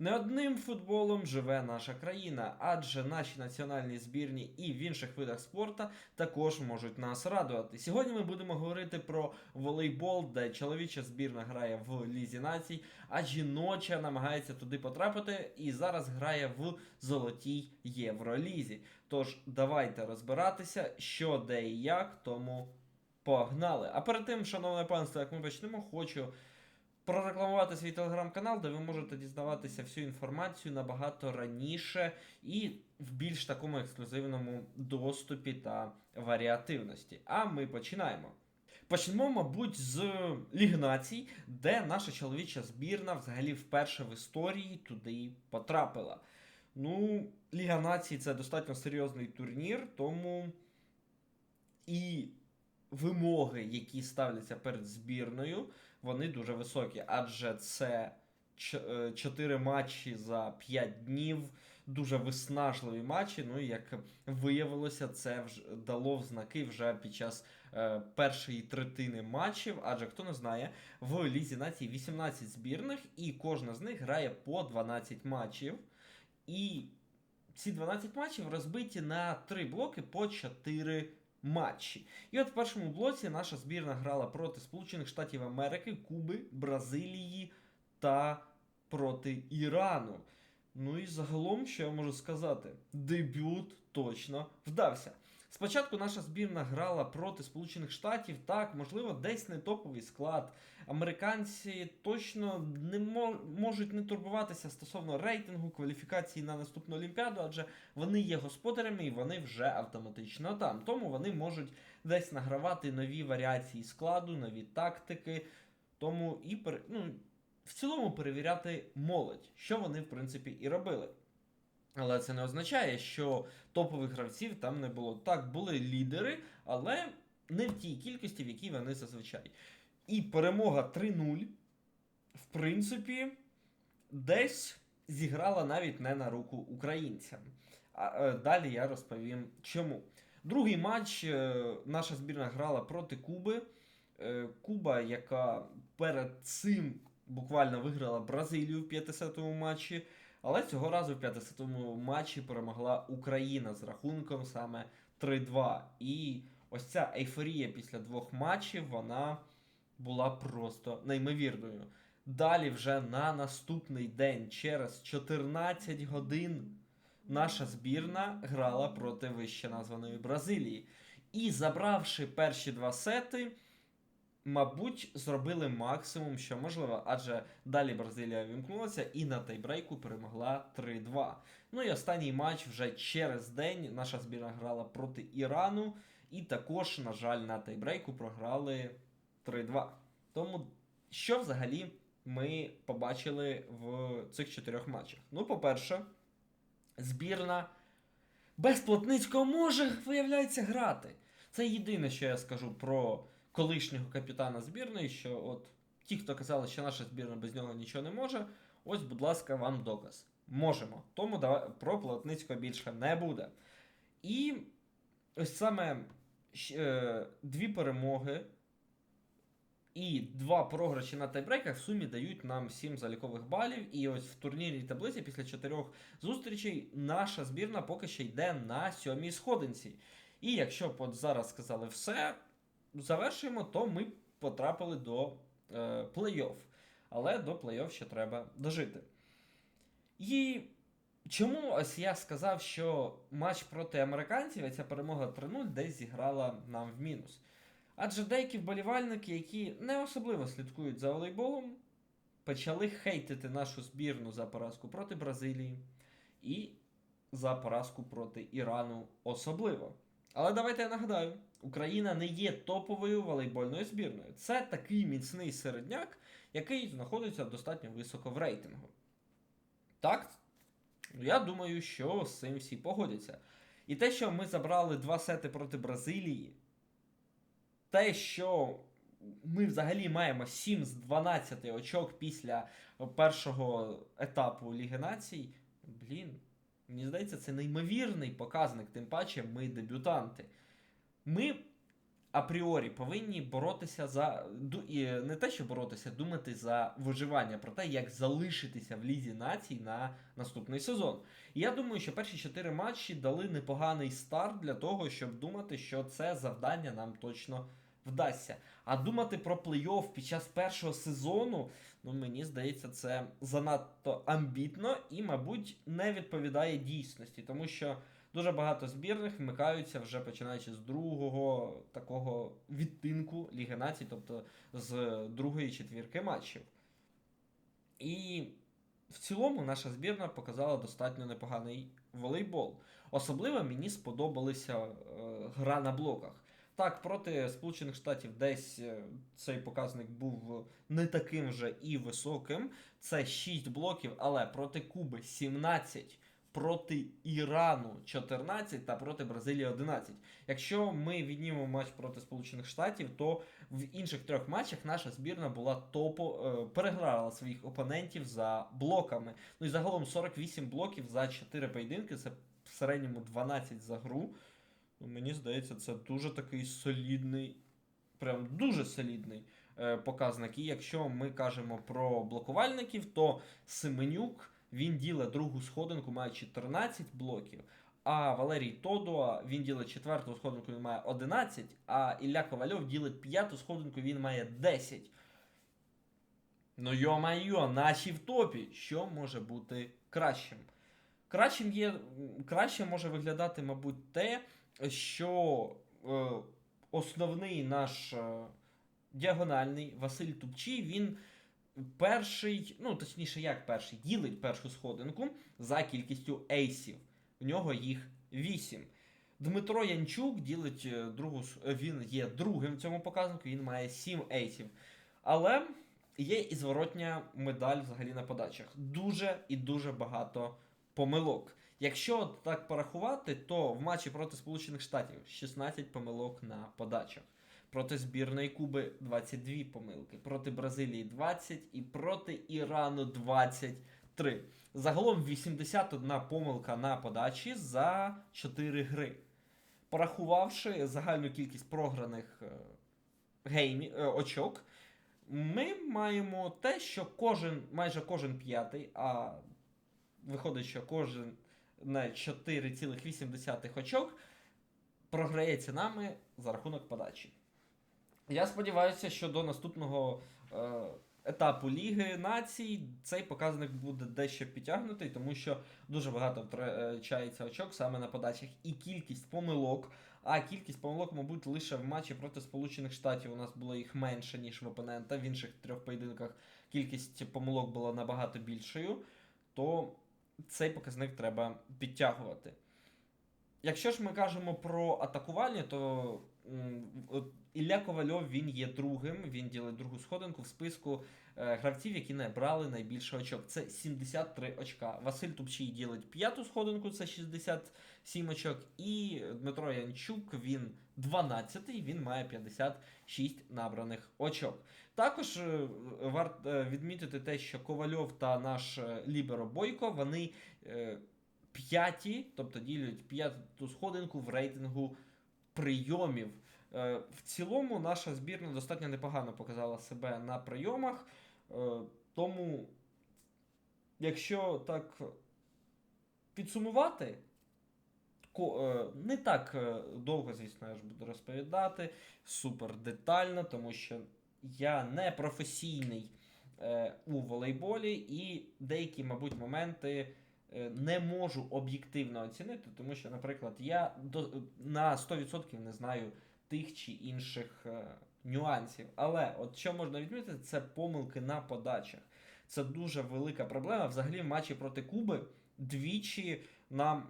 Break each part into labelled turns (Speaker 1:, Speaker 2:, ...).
Speaker 1: Не одним футболом живе наша країна, адже наші національні збірні і в інших видах спорту також можуть нас радувати. Сьогодні ми будемо говорити про волейбол, де чоловіча збірна грає в Лізі націй, а жіноча намагається туди потрапити і зараз грає в золотій Євролізі. Тож давайте розбиратися, що де і як, тому погнали. А перед тим, шановне панство, як ми почнемо, хочу прорекламувати свій телеграм-канал, де ви можете дізнаватися всю інформацію набагато раніше і в більш такому ексклюзивному доступі та варіативності. А ми починаємо. Почнемо, мабуть, з Ліги Націй, де наша чоловіча збірна взагалі вперше в історії туди потрапила. Ну, Ліга Націй це достатньо серйозний турнір, тому і вимоги, які ставляться перед збірною, вони дуже високі, адже це 4 матчі за 5 днів, дуже виснажливі матчі. Ну і як виявилося, це вже дало в знаки вже під час е, першої третини матчів. Адже хто не знає, в Лізі націй 18 збірних, і кожна з них грає по 12 матчів. І ці 12 матчів розбиті на 3 блоки по 4 матчі. І от в першому блоці наша збірна грала проти Сполучених Штатів Америки, Куби, Бразилії та проти Ірану. Ну і загалом, що я можу сказати, дебют точно вдався. Спочатку наша збірна грала проти Сполучених Штатів, так, можливо, десь не топовий склад. Американці точно не мо- можуть не турбуватися стосовно рейтингу, кваліфікації на наступну Олімпіаду, адже вони є господарями і вони вже автоматично там. Тому вони можуть десь награвати нові варіації складу, нові тактики. Тому і ну, в цілому перевіряти молодь, що вони в принципі і робили. Але це не означає, що топових гравців там не було. Так, були лідери, але не в тій кількості, в якій вони зазвичай. І перемога 3-0, в принципі, десь зіграла навіть не на руку українцям. А е, далі я розповім чому. Другий матч е, наша збірна грала проти Куби. Е, Куба, яка перед цим буквально виграла Бразилію в 50-му матчі. Але цього разу в 50-му матчі перемогла Україна з рахунком саме 3-2. І ось ця ейфорія після двох матчів вона була просто неймовірною. Далі, вже на наступний день, через 14 годин, наша збірна грала проти вище названої Бразилії. І забравши перші два сети, мабуть, зробили максимум, що можливо, адже далі Бразилія вімкнулася і на тайбрейку перемогла 3-2. Ну і останній матч вже через день наша збірна грала проти Ірану, і також, на жаль, на тайбрейку програли 3-2. Тому що взагалі ми побачили в цих чотирьох матчах? Ну, по-перше, збірна без Плотницького може, виявляється, грати. Це єдине, що я скажу про колишнього капітана збірної, що от ті, хто казали, що наша збірна без нього нічого не може, ось, будь ласка, вам доказ. Можемо. Тому давай, про Плотницького більше не буде. І ось саме е, дві перемоги і два програші на тайбрейках в сумі дають нам 7 залікових балів. І ось в турнірній таблиці після чотирьох зустрічей наша збірна поки що йде на сьомій сходинці. І якщо б от зараз сказали все, завершуємо, то ми потрапили до е, плей-офф. Але до плей-офф ще треба дожити. І чому ось я сказав, що матч проти американців, і ця перемога 3-0 десь зіграла нам в мінус. Адже деякі вболівальники, які не особливо слідкують за волейболом, почали хейтити нашу збірну за поразку проти Бразилії і за поразку проти Ірану особливо. Але давайте я нагадаю: Україна не є топовою волейбольною збірною. Це такий міцний середняк, який знаходиться достатньо високо в рейтингу. Так, я думаю, що з цим всі погодяться. І те, що ми забрали два сети проти Бразилії, те, що ми взагалі маємо 7 з 12 очок після першого етапу Ліги Націй, блін, мені здається, це неймовірний показник, тим паче ми дебютанти. Ми апріорі повинні боротися за не те, що боротися, думати за виживання, про те, як залишитися в лізі націй на наступний сезон. І я думаю, що перші чотири матчі дали непоганий старт для того, щоб думати, що це завдання нам точно вдасться. А думати про плей-офф під час першого сезону, ну мені здається, це занадто амбітно і, мабуть, не відповідає дійсності, тому що дуже багато збірних вмикаються вже починаючи з другого такого відтинку Ліги Націй, тобто з другої четвірки матчів. І в цілому наша збірна показала достатньо непоганий волейбол. Особливо мені сподобалася е, гра на блоках. Так, проти Сполучених Штатів десь е, цей показник був не таким вже і високим. Це 6 блоків, але проти Куби 17, проти Ірану 14 та проти Бразилії 11. Якщо ми віднімемо матч проти Сполучених Штатів, то в інших трьох матчах наша збірна була топо, е, переграла своїх опонентів за блоками. Ну і загалом 48 блоків за 4 поєдинки, це в середньому 12 за гру. Ну, мені здається, це дуже такий солідний, прям дуже солідний е, показник. І якщо ми кажемо про блокувальників, то Семенюк він ділить другу сходинку, має 14 блоків. А Валерій Тодуа він ділить четверту сходинку, він має 11, а Ілля Ковальов ділить п'яту сходинку, він має 10. Ну йо-майо, наші в топі. Що може бути кращим? Кращим є, краще може виглядати, мабуть, те, що е, основний наш е, діагональний Василь Тупчий, він перший, ну точніше, як перший, ділить першу сходинку за кількістю ейсів. В нього їх 8. Дмитро Янчук ділить е, другу, е, він є другим в цьому показнику, він має 7 ейсів. Але є і зворотня медаль взагалі на подачах. Дуже і дуже багато помилок. Якщо так порахувати, то в матчі проти Сполучених Штатів 16 помилок на подачах. Проти збірної Куби 22 помилки, проти Бразилії 20 і проти Ірану 23. Загалом 81 помилка на подачі за 4 гри. Порахувавши загальну кількість програних е, геймі, е, очок, ми маємо те, що кожен, майже кожен п'ятий, а виходить, що кожен на 4,8 очок програється нами за рахунок подачі. Я сподіваюся, що до наступного е, етапу Ліги націй цей показник буде дещо підтягнутий, тому що дуже багато втрачається очок саме на подачах і кількість помилок. А кількість помилок, мабуть, лише в матчі проти Сполучених Штатів у нас було їх менше, ніж в опонента. В інших трьох поєдинках кількість помилок була набагато більшою, то цей показник треба підтягувати. Якщо ж ми кажемо про атакування, то Ілля Ковальов він є другим, він ділить другу сходинку в списку гравців, які набрали найбільше очок. Це 73 очка. Василь Тупчий ділить п'яту сходинку, це 67 очок. І Дмитро Янчук він 12-й, він має 56 набраних очок. Також е, варто відмітити те, що Ковальов та наш е, Ліберо Бойко вони е, п'яті, тобто ділять п'яту сходинку в рейтингу прийомів. Е, В цілому наша збірна достатньо непогано показала себе на прийомах. Е, Тому, якщо так підсумувати, е, не так е, довго, звісно, я ж буду розповідати, супер детально, тому що я не професійний у волейболі, і деякі, мабуть, моменти не можу об'єктивно оцінити, тому що, наприклад, я на 100% не знаю тих чи інших нюансів. Але от що можна відмітити, це помилки на подачах. Це дуже велика проблема. Взагалі, в матчі проти Куби двічі нам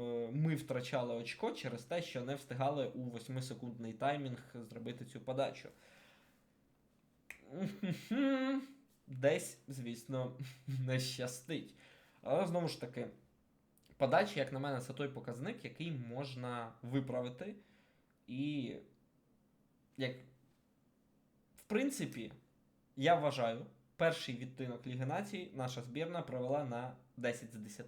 Speaker 1: е, ми втрачали очко через те, що не встигали у 8-секундний таймінг зробити цю подачу. Десь, звісно, не щастить. Але знову ж таки, подача, як на мене, це той показник, який можна виправити. І як принципі, я вважаю, перший відтинок Ліги Націй наша збірна провела на 10 з 10.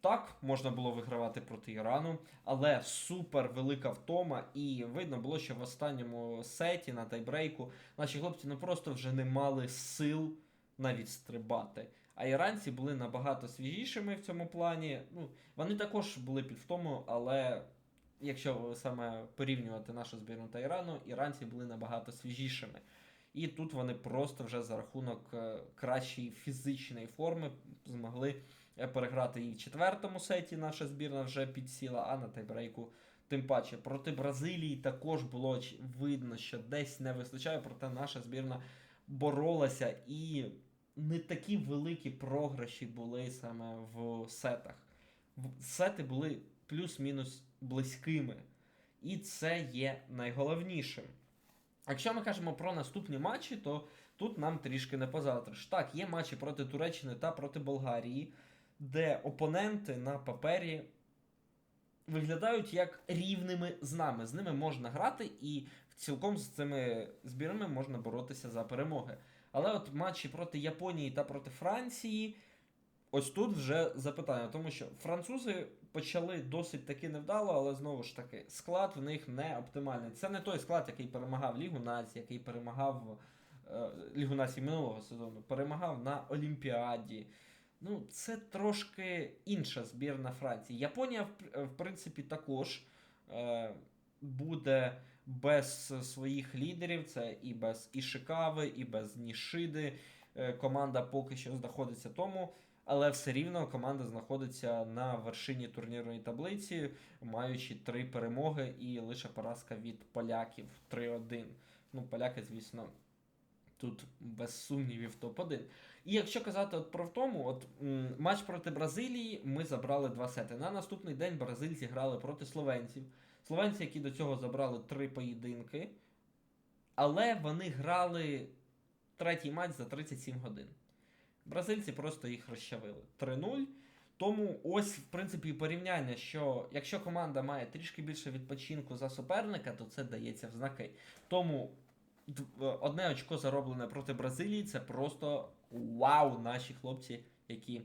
Speaker 1: Так, можна було вигравати проти Ірану, але супер велика втома, і видно було, що в останньому сеті на тайбрейку наші хлопці ну просто вже не мали сил навіть стрибати. А іранці були набагато свіжішими в цьому плані. Ну, вони також були під втомою, але якщо саме порівнювати нашу збірну та Ірану, іранці були набагато свіжішими. І тут вони просто вже за рахунок е, кращої фізичної форми змогли е, переграти і в четвертому сеті наша збірна вже підсіла, а на тайбрейку тим паче. Проти Бразилії також було видно, що десь не вистачає, проте наша збірна боролася і не такі великі програші були саме в сетах. Сети були плюс-мінус близькими. І це є найголовнішим. Якщо ми кажемо про наступні матчі, то тут нам трішки не позатриш. Так, є матчі проти Туреччини та проти Болгарії, де опоненти на папері виглядають як рівними з нами. З ними можна грати, і цілком з цими збірами можна боротися за перемоги. Але от матчі проти Японії та проти Франції. Ось тут вже запитання, тому що французи почали досить таки невдало, але знову ж таки, склад в них не оптимальний. Це не той склад, який перемагав Лігу націй, який перемагав е, Лігу націй минулого сезону, перемагав на Олімпіаді. Ну, це трошки інша збірна Франції. Японія, в, в принципі, також е, буде без своїх лідерів. Це і без Ішикави, і без Нішиди. Е, команда поки що знаходиться тому. Але все рівно команда знаходиться на вершині турнірної таблиці, маючи три перемоги і лише поразка від поляків 3-1. Ну, поляки, звісно, тут без сумнівів топ-1. І якщо казати от про втому, от м, матч проти Бразилії ми забрали два сети. На наступний день бразильці грали проти словенців. Словенці, які до цього забрали три поєдинки, але вони грали третій матч за 37 годин. Бразильці просто їх розчавили 3-0. Тому ось, в принципі, порівняння, що якщо команда має трішки більше відпочинку за суперника, то це дається в знаки. Тому е, одне очко зароблене проти Бразилії це просто вау, наші хлопці, які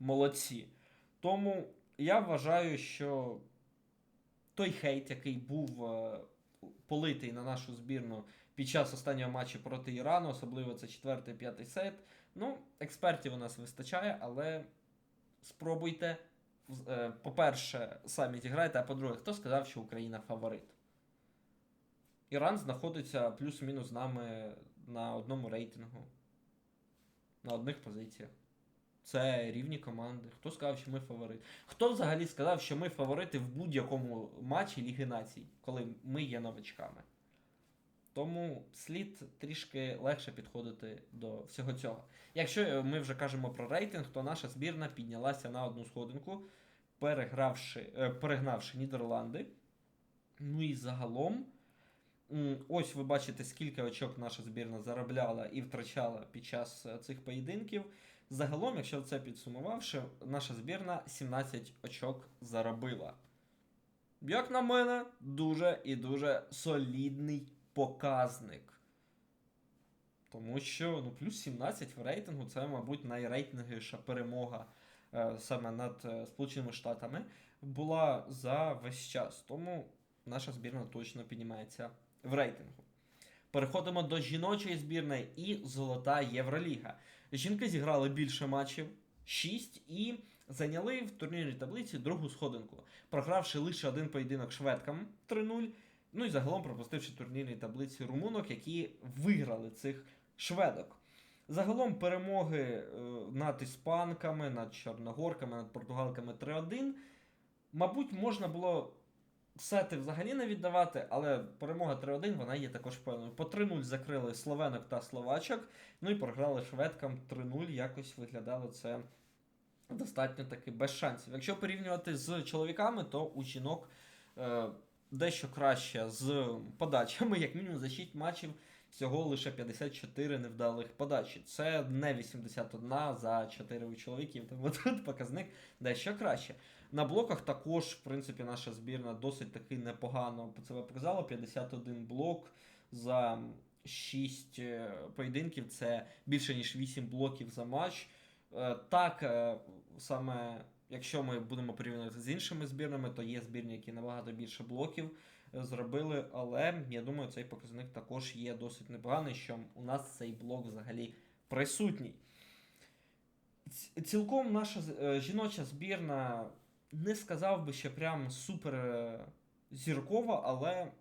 Speaker 1: молодці. Тому я вважаю, що той хейт, який був е, политий на нашу збірну під час останнього матчу проти Ірану, особливо це четвертий п'ятий сет. Ну, експертів у нас вистачає, але спробуйте. е, По-перше, самі зіграйте, а по-друге, хто сказав, що Україна фаворит? Іран знаходиться плюс-мінус з нами на одному рейтингу, на одних позиціях. Це рівні команди. Хто сказав, що ми фаворит? Хто взагалі сказав, що ми фаворити в будь-якому матчі Ліги Націй, коли ми є новачками? Тому слід трішки легше підходити до всього цього. Якщо е, ми вже кажемо про рейтинг, то наша збірна піднялася на одну сходинку, перегравши, е, перегнавши Нідерланди. Ну і загалом, ось ви бачите, скільки очок наша збірна заробляла і втрачала під час е, цих поєдинків. Загалом, якщо це підсумувавши, наша збірна 17 очок заробила. Як на мене, дуже і дуже солідний показник. Тому що ну, плюс 17 в рейтингу це, мабуть, найрейтинговіша перемога е, саме над е, Сполученими Штатами була за весь час. Тому наша збірна точно піднімається в рейтингу. Переходимо до жіночої збірної і Золота Євроліга. Жінки зіграли більше матчів 6 і зайняли в турнірній таблиці другу сходинку, програвши лише один поєдинок шведкам 3-0. Ну і загалом пропустивши в турнірній таблиці румунок, які виграли цих шведок. Загалом перемоги е, над іспанками, над чорногорками, над португалками 3-1. Мабуть, можна було сети взагалі не віддавати, але перемога 3-1 вона є також певною. По 3-0 закрили словенок та словачок, ну і програли шведкам 3-0. Якось виглядало це достатньо таки без шансів. Якщо порівнювати з чоловіками, то у жінок е, дещо краще з подачами, як мінімум за 6 матчів. Всього лише 54 невдалих подачі. Це не 81 за 4 чоловіків, тому тут показник дещо краще. На блоках також, в принципі, наша збірна досить таки непогано себе показала. 51 блок за 6 поєдинків. Це більше ніж 8 блоків за матч. Е, Так, е, саме якщо ми будемо порівнювати з іншими збірними, то є збірні, які набагато більше блоків е, зробили. Але я думаю, цей показник також є досить непоганий, що у нас цей блок взагалі присутній. Цілком наша е, жіноча збірна не сказав би, що прям супер е, зіркова, але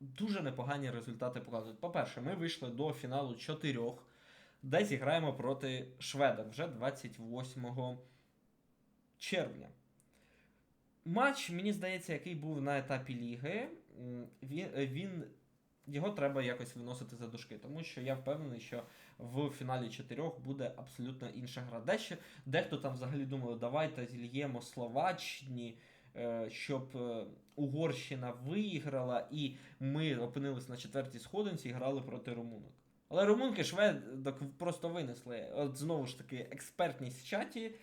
Speaker 1: дуже непогані результати показують. По-перше, ми вийшли до фіналу чотирьох, де зіграємо проти шведів вже 28 червня. Матч, мені здається, який був на етапі ліги, він, він, його треба якось виносити за дужки, тому що я впевнений, що в фіналі чотирьох буде абсолютно інша гра. Дещо, дехто там взагалі думав, давайте зільємо Словаччині, е, щоб е, Угорщина виграла, і ми опинились на четвертій сходинці і грали проти румунок. Але румунки шведок просто винесли. От знову ж таки, експертність в чаті.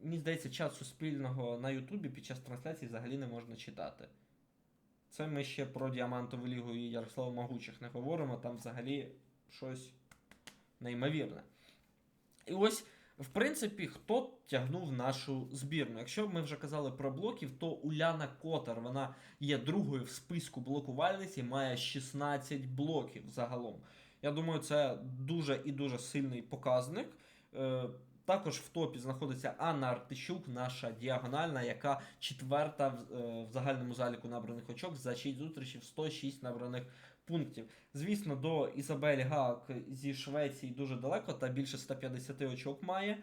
Speaker 1: Мені здається, чат суспільного на Ютубі під час трансляції взагалі не можна читати. Це ми ще про Діамантову лігу і Ярослава Могучих не говоримо, там взагалі щось неймовірне. І ось, в принципі, хто тягнув нашу збірну? Якщо ми вже казали про блоків, то Уляна Котар, вона є другою в списку блокувальниць і має 16 блоків загалом. Я думаю, це дуже і дуже сильний показник. Також в топі знаходиться Анна Артищук, наша діагональна, яка четверта в, е, в загальному заліку набраних очок за 6 зустрічей, 106 набраних пунктів. Звісно, до Ізабель Гак зі Швеції дуже далеко, та більше 150 очок має.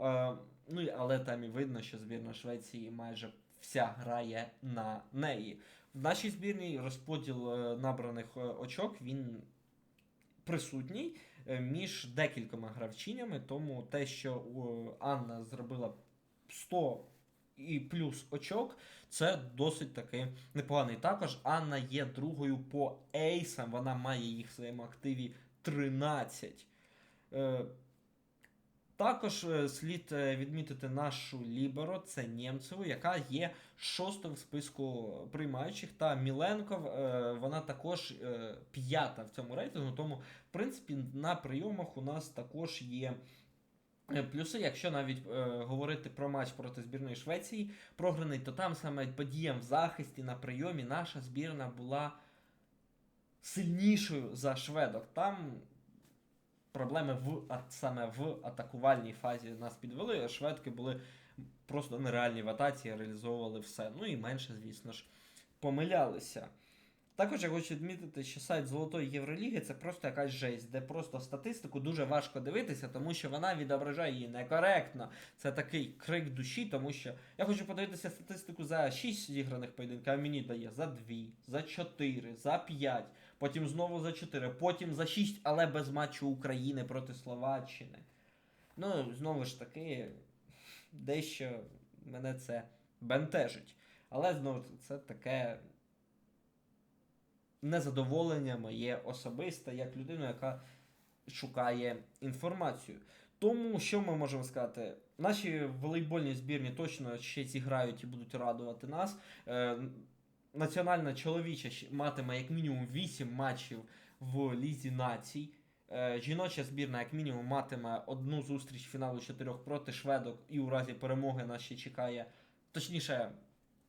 Speaker 1: Е, ну, але там і видно, що збірна Швеції майже вся грає на неї. В нашій збірній розподіл е, набраних е, очок він присутній між декількома гравчинями, тому те, що е, Анна зробила 100 і плюс очок, це досить таки непоганий. Також Анна є другою по ейсам, вона має їх в своєму активі 13. Також е, слід е, відмітити нашу Ліберо, це Нємцеву, яка є шостою в списку приймаючих. Та Міленков, е, вона також п'ята в цьому рейтингу. Тому, в принципі, на прийомах у нас також є. Плюси, якщо навіть е, говорити про матч проти збірної Швеції, програний, то там саме подіям в захисті на прийомі наша збірна була сильнішою за шведок. Там проблеми в а- саме в атакувальній фазі нас підвели. а Шведки були просто нереальні в атаці, реалізовували все. Ну і менше, звісно ж, помилялися. Також я хочу відмітити, що сайт Золотої Євроліги це просто якась жесть, де просто статистику дуже важко дивитися, тому що вона відображає її некоректно. Це такий крик душі, тому що я хочу подивитися статистику за 6 зіграних поєдинків, а мені дає за 2, за 4, за 5, потім знову за 4, потім за 6, але без матчу України проти Словаччини. Ну, знову ж таки, дещо мене це бентежить. Але знову це таке незадоволення моє особисте, як людина, яка шукає інформацію. Тому що ми можемо сказати? Наші волейбольні збірні точно ще зіграють і будуть радувати нас. Національна чоловіча матиме як мінімум 8 матчів в Лізі націй. Е, жіноча збірна, як мінімум, матиме одну зустріч фіналу чотирьох проти шведок, і у разі перемоги нас ще чекає, точніше,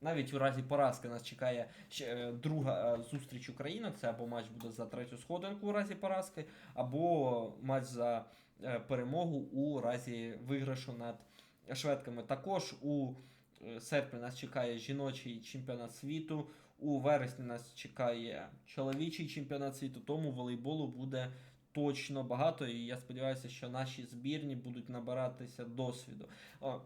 Speaker 1: навіть у разі поразки нас чекає ще е, друга е, зустріч Україна. Це або матч буде за третю сходинку у разі поразки, або матч за перемогу у разі виграшу над шведками. Також у серпні нас чекає жіночий чемпіонат світу. У вересні нас чекає чоловічий чемпіонат світу, тому волейболу буде точно багато. І я сподіваюся, що наші збірні будуть набиратися досвіду. О,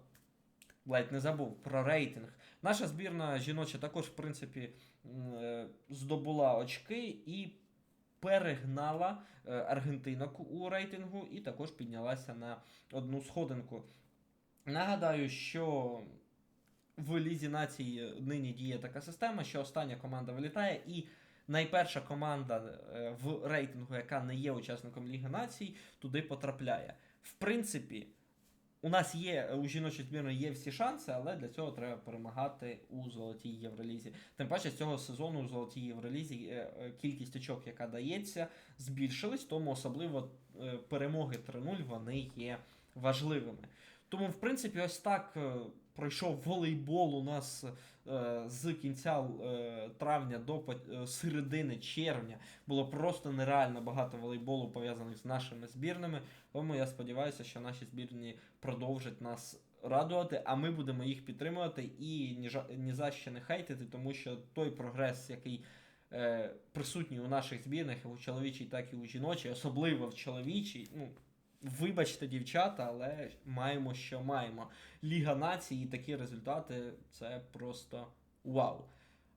Speaker 1: ледь не забув про рейтинг. Наша збірна жіноча також, в принципі, е, здобула очки і перегнала е, аргентинок у рейтингу, і також піднялася на одну сходинку. Нагадаю, що в Лізі націй нині діє така система, що остання команда вилітає, і найперша команда е, в рейтингу, яка не є учасником Ліги націй, туди потрапляє. В принципі, у нас є у жіночої збірної є всі шанси, але для цього треба перемагати у золотій Євролізі. Тим паче, з цього сезону у золотій Євролізі е, е, кількість очок, яка дається, збільшилась, тому особливо перемоги 3-0 вони є важливими. Тому, в принципі, ось так пройшов волейбол у нас е, з кінця е, травня до е, середини червня. Було просто нереально багато волейболу пов'язаних з нашими збірними. Тому я сподіваюся, що наші збірні продовжать нас радувати, а ми будемо їх підтримувати і ні, ні за що не хейтити, тому що той прогрес, який е, присутній у наших збірних, у чоловічій, так і у жіночій, особливо в чоловічій. Ну, вибачте, дівчата, але маємо, що маємо. Ліга націй і такі результати це просто вау.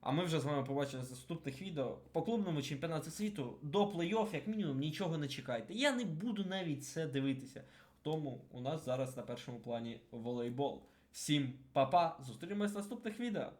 Speaker 1: А ми вже з вами побачили з наступних відео. По клубному чемпіонату світу до плей-офф, як мінімум, нічого не чекайте. Я не буду навіть це дивитися. Тому у нас зараз на першому плані волейбол. Всім па-па, зустрінемось в наступних відео.